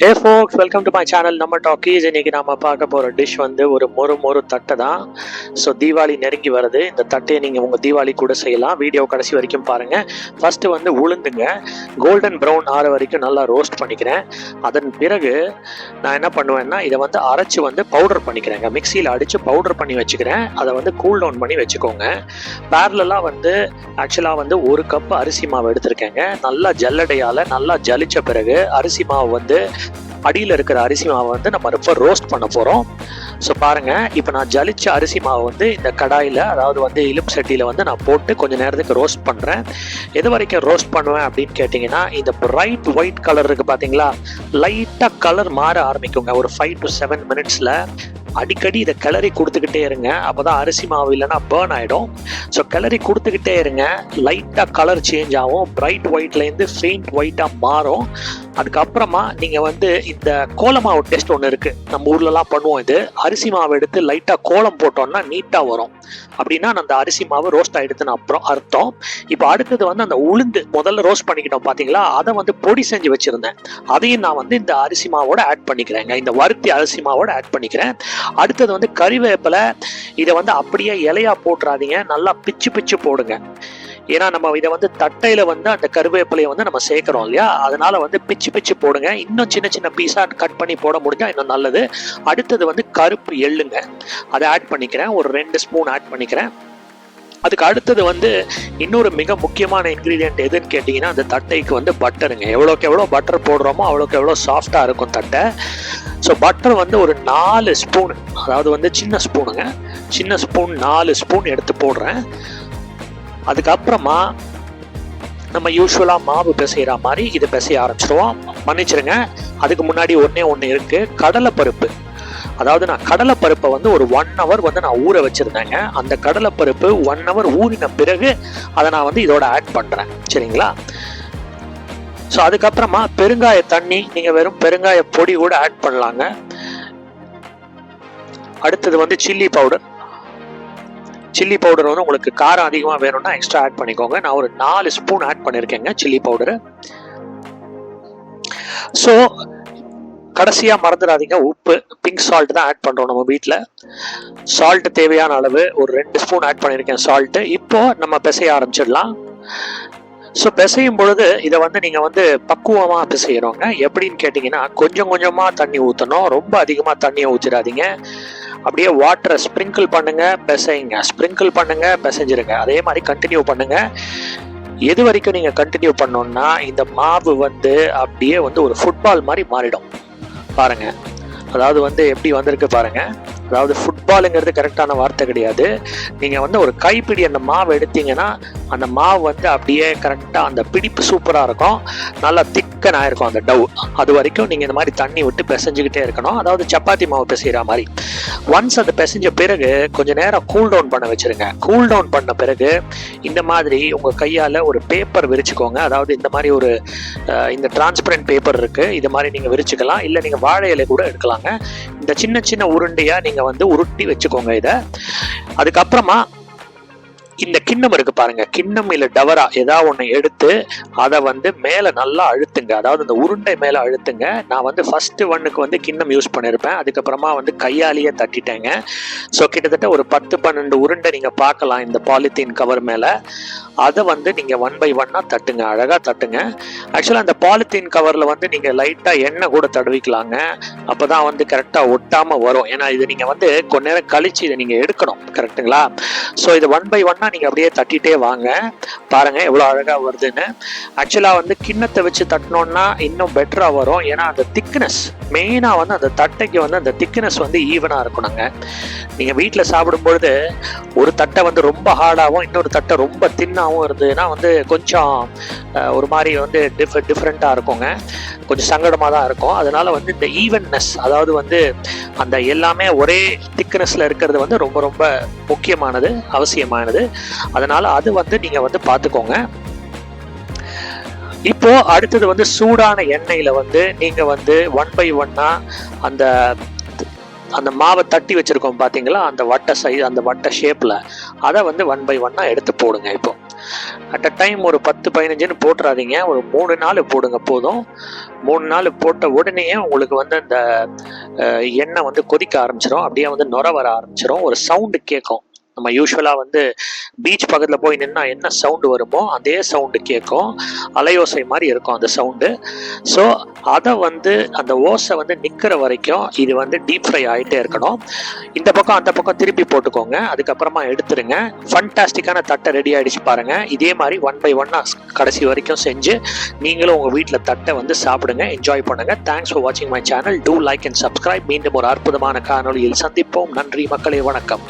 Hey folks welcome to my channel நம்ம talkies இன்னைக்கு நாம பார்க்க போகிற டிஷ் வந்து ஒரு மொறு மொறு தட்டை தான். ஸோ தீபாவளி நெருங்கி வருது. இந்த தட்டையை நீங்கள் உங்கள் தீபாவளி கூட செய்யலாம். வீடியோ கடைசி வரைக்கும் பாருங்கள் ஃபஸ்ட்டு வந்து உளுந்துங்க. கோல்டன் ப்ரௌன் ஆற வரைக்கும் நல்லா ரோஸ்ட் பண்ணிக்கிறேன். அதன் பிறகு நான் என்ன பண்ணுவேன்னா இதை வந்து அரைச்சி வந்து பவுடர் பண்ணிக்கிறேங்க. மிக்சியில் அடித்து பவுடர் பண்ணி வச்சுக்கிறேன். அதை வந்து கூல் டவுன் பண்ணி வச்சுக்கோங்க. பேரலாக வந்து ஆக்சுவலாக வந்து ஒரு கப் அரிசி மாவு எடுத்திருக்கேங்க. நல்லா ஜல்லடையால் நல்லா ஜலிச்ச பிறகு அரிசி மாவு வந்து அடியில் இருக்கிற அரிசி மாவை வந்து நம்ம ரொம்ப ரோஸ்ட் பண்ண போகிறோம் ஸோ பாருங்கள் இப்போ நான் ஜலிச்ச அரிசி மாவு வந்து இந்த கடாயில் அதாவது வந்து இலும்பு சட்டியில் வந்து நான் போட்டு கொஞ்சம் நேரத்துக்கு ரோஸ்ட் பண்ணுறேன் எது வரைக்கும் ரோஸ்ட் பண்ணுவேன் அப்படின்னு கேட்டிங்கன்னா இந்த பிரைட் ஒயிட் கலர் இருக்குது பார்த்தீங்களா லைட்டாக கலர் மாற ஆரம்பிக்குங்க. ஒரு ஃபைவ் டு செவன் மினிட்ஸில் அடிக்கடி இதை கிளறி கொடுத்துக்கிட்டே இருங்க. அப்போ தான் அரிசி மாவு இல்லைன்னா பேர்ன் ஆகிடும் ஸோ கிளறி கொடுத்துக்கிட்டே இருங்க. லைட்டாக கலர் சேஞ்ச் ஆகும். பிரைட் ஒயிட்லேருந்து ஃபெயிண்ட் ஒயிட்டாக மாறும். அதுக்கப்புறமா நீங்கள் வந்து இந்த கோலமாவு டெஸ்ட் ஒன்று இருக்குது நம்ம ஊர்லலாம் பண்ணுவோம் இது. அரிசி மாவு எடுத்து லைட்டாக கோலம் போட்டோம்னா நீட்டாக வரும். அப்படின்னா அந்த அரிசி மாவு ரோஸ்ட் ஆகிடுதுன்னு அப்புறம் அர்த்தம். இப்போ அடுத்தது வந்து அந்த உளுந்து முதல்ல ரோஸ்ட் பண்ணிக்கிட்டோம் பார்த்தீங்களா அதை வந்து பொடி செஞ்சு வச்சுருந்தேன். அதையும் நான் வந்து இந்த அரிசி மாவோட ஆட் பண்ணிக்கிறேங்க. இந்த வறுத்தி அரிசி மாவோட ஆட் பண்ணிக்கிறேன். அடுத்தது வந்து கறிவேப்பிலை. இதை வந்து அப்படியே இலையா போட்டுறாதீங்க. நல்லா பிச்சு பிச்சு போடுங்க. ஏன்னா நம்ம இதை வந்து தட்டையில வந்து அந்த கருவேப்பிலையை வந்து நம்ம சேர்க்கிறோம் இல்லையா? அதனால வந்து பிச்சு பிச்சு போடுங்க. இன்னும் சின்ன சின்ன பீஸா கட் பண்ணி போட முடிஞ்சா இன்னும் நல்லது. அடுத்தது வந்து கருப்பு எள்ளுங்க. அதை ஆட் பண்ணிக்கிறேன். ஒரு ரெண்டு ஸ்பூன் ஆட் பண்ணிக்கிறேன். அதுக்கு அடுத்தது வந்து இன்னொரு மிக முக்கியமான இன்க்ரீடியன்ட் எதுன்னு கேட்டிங்கன்னா அந்த தட்டைக்கு வந்து பட்டருங்க எவ்வளோக்கு எவ்வளோ பட்டர் போடுறோமோ அவ்வளோக்கு எவ்வளோ சாஃப்டாக இருக்கும் தட்டை. ஸோ பட்டர் வந்து ஒரு நாலு ஸ்பூன் அதாவது வந்து சின்ன ஸ்பூனுங்க சின்ன ஸ்பூன் நாலு ஸ்பூன் எடுத்து போடுறேன். அதுக்கப்புறமா நம்ம யூஸ்வலாக மாவு பிசைகிற மாதிரி இதை பிசைய ஆரம்பிச்சிருவோம். மன்னிச்சிருங்க அதுக்கு முன்னாடி ஒன்றே ஒன்று இருக்குது கடலைப்பருப்பு. அதாவது நான் கடலைப்பருப்பை வந்து ஒரு ஒன் ஹவர் வந்து நான் ஊற வச்சுருந்தேங்க. அந்த கடலைப்பருப்பு ஒன் ஹவர் ஊறின பிறகு அதை நான் வந்து இதோட ஆட் பண்ணுறேன் சரிங்களா? ஸோ அதுக்கப்புறமா பெருங்காய தண்ணி நீங்கள் வெறும் பெருங்காய பொடி கூட ஆட் பண்ணலாங்க. அடுத்தது வந்து சில்லி பவுடர் சில்லி பவுடர் வந்து உங்களுக்கு காரம் அதிகமாக வேணும்னா எக்ஸ்ட்ரா ஆட் பண்ணிக்கோங்க. நான் ஒரு நாலு ஸ்பூன் ஆட் பண்ணியிருக்கேங்க சில்லி பவுடரு ஸோ கடைசியாக மறந்துடாதீங்க. உப்பு பிங்க் சால்ட் தான் ஆட் பண்ணுறோம் நம்ம வீட்டில் சால்ட் தேவையான அளவு ஒரு ரெண்டு ஸ்பூன் ஆட் பண்ணியிருக்கேன் சால்ட்டு இப்போது நம்ம பிசைய ஆரம்பிச்சிடலாம். ஸோ பிசையும் பொழுது இதை வந்து நீங்கள் வந்து பக்குவமாக பிசையணுங்க. எப்படின்னு கேட்டிங்கன்னா கொஞ்சம் கொஞ்சமாக தண்ணி ஊற்றணும் ரொம்ப அதிகமாக தண்ணியை ஊற்றிடாதீங்க அப்படியே வாட்டரை ஸ்ப்ரிங்கிள் பண்ணுங்க பிசைங்க. ஸ்ப்ரிங்கிள் பண்ணுங்க பிசைஞ்சிருங்க. அதே மாதிரி கண்டினியூ பண்ணுங்க. எது வரைக்கும் நீங்கள் கண்டினியூ பண்ணோம்னா இந்த மாவு வந்து அப்படியே வந்து ஒரு ஃபுட்பால் மாதிரி மாறிடும். பாருங்க. அதாவது வந்து எப்படி வந்திருக்கு பாருங்க. அதாவது ஃபுட்பாலுங்கிறது கரெக்டான வார்த்தை கிடையாது. நீங்கள் வந்து ஒரு கைப்பிடி அந்த மாவு எடுத்தீங்கன்னா அந்த மாவு வந்து அப்படியே கரெக்டாக அந்த பிடிப்பு சூப்பராக இருக்கும். நல்லா திக்கன் ஆயிருக்கும் அந்த டவ் அது வரைக்கும் நீங்கள் இந்த மாதிரி தண்ணி விட்டு பிசைஞ்சுக்கிட்டே இருக்கணும். அதாவது சப்பாத்தி மாவு பிசைகிற மாதிரி. ஒன்ஸ் அதை பிசைஞ்ச பிறகு கொஞ்ச நேரம் கூல் டவுன் பண்ண வச்சுருங்க. கூல் டவுன் பண்ண பிறகு இந்த மாதிரி உங்கள் கையால் ஒரு பேப்பர் விரிச்சுக்கோங்க. அதாவது இந்த மாதிரி ஒரு இந்த டிரான்ஸ்பரண்ட் பேப்பர் இருக்குது இது மாதிரி நீங்கள் விரிச்சுக்கலாம். இல்லை நீங்கள் வாழை இலை கூட எடுக்கலாங்க. இந்த சின்ன சின்ன உருண்டையாக நீங்கள் வந்து உருட்டி வச்சுக்கோங்க இதை. அதுக்கப்புறமா இந்த கிண்ணம் இருக்கு பாருங்க. கிண்ணம் இல்ல டவரா ஏதாவது ஒண்ணு எடுத்து அதை வந்து மேல நல்லா அழுத்துங்க. அதாவது இந்த உருண்டை மேல அழுத்துங்க. நான் வந்து ஃபர்ஸ்ட் ஒன்னுக்கு வந்து கிண்ணம் யூஸ் பண்ணிருப்பேன். அதுக்கப்புறமா வந்து கையாலேயே தட்டிட்டேங்க. ஸோ கிட்டத்தட்ட ஒரு பத்து பன்னெண்டு உருண்டை நீங்க பார்க்கலாம் இந்த பாலித்தீன் கவர் மேல. அதை வந்து நீங்க ஒன் பை ஒன்னா தட்டுங்க. அழகா தட்டுங்க. ஆக்சுவலா அந்த பாலித்தீன் கவர்ல வந்து நீங்க லைட்டா எண்ணெய் கூட தடவிக்கலாங்க. அப்பதான் வந்து கரெக்டா ஒட்டாம வரும். ஏன்னா இது நீங்க வந்து கொஞ்ச நேரம் கழிச்சு இதை நீங்க எடுக்கணும். கரெக்ட்டுங்களா ஸோ இது ஒன் பை ஒன்னா நீங்க அப்படியே தட்டிட்டே வாங்க. பாருங்க எவ்வளோ அழகா வருதுன்னு. ஆக்சுவலா வந்து கிண்ணத்தை வச்சு தட்டினோம்னா இன்னும் பெட்டரா வரும். ஏன்னா அந்த திக்னஸ் மெயினா வந்து அந்த தட்டைக்கு வந்து அந்த திக்னஸ் வந்து ஈவனா இருக்கணுங்க நீங்க. வீட்டில் சாப்பிடும்பொழுது ஒரு தட்டை வந்து ரொம்ப ஹார்டாகவும் இன்னொரு தட்டை ரொம்ப தின்னாகவும் இருந்ததுன்னா வந்து கொஞ்சம் ஒரு மாதிரி வந்து டிஃப் டிஃப்ரெண்ட்டாக இருக்குங்க. கொஞ்சம் சங்கடமாக தான் இருக்கும். அதனால வந்து இந்த ஈவன்னஸ் அதாவது வந்து அந்த எல்லாமே ஒரே திக்னஸில் இருக்கிறது வந்து ரொம்ப ரொம்ப முக்கியமானது அவசியமானது. அதனால அது வந்து நீங்கள் வந்து பார்த்துக்கோங்க இப்போ அடுத்தது வந்து சூடான எண்ணெயில வந்து நீங்க வந்து ஒன் பை ஒன்னா அந்த அந்த மாவை தட்டி வச்சுருக்கோம் பார்த்தீங்களா அந்த வட்ட சைஸ் அந்த வட்ட ஷேப்பில் அதை வந்து ஒன் பை ஒன்னாக எடுத்து போடுங்க இப்போ. அட் அ டைம் ஒரு பத்து பதினஞ்சுன்னு போட்டுறாதீங்க. ஒரு மூணு நாள் போடுங்க போதும். மூணு நாள் போட்ட உடனே உங்களுக்கு வந்து அந்த அஹ், எண்ணெய் வந்து கொதிக்க ஆரம்பிச்சிடும் அப்படியே வந்து நுர வர ஆரம்பிச்சிடும் ஒரு சவுண்டு கேட்கும் நம்ம யூஸ்வலாக வந்து பீச் பக்கத்தில் போய் நின்னா என்ன சவுண்டு வருமோ அதே சவுண்டு கேட்கும் அலையோசை மாதிரி இருக்கும் அந்த சவுண்டு ஸோ அதை வந்து அந்த ஓசை வந்து நிற்கிற வரைக்கும் இது வந்து டீப் ஃப்ரை ஆகிட்டே இருக்கணும். இந்த பக்கம் அந்த பக்கம் திருப்பி போட்டுக்கோங்க. அதுக்கப்புறமா எடுத்துருங்க. ஃபன்டாஸ்டிக்கான தட்டை ரெடி ஆகிடுச்சு பாருங்கள் இதே மாதிரி ஒன் பை ஒன்னாக கடைசி வரைக்கும் செஞ்சு நீங்களும் உங்கள் வீட்டில் தட்டை வந்து சாப்பிடுங்க என்ஜாய் பண்ணுங்கள் தேங்க்ஸ் ஃபார் வாட்சிங் my channel do like and subscribe மீண்டும் ஒரு அற்புதமான காணொளியில் சந்திப்போம். நன்றி மக்களே வணக்கம்.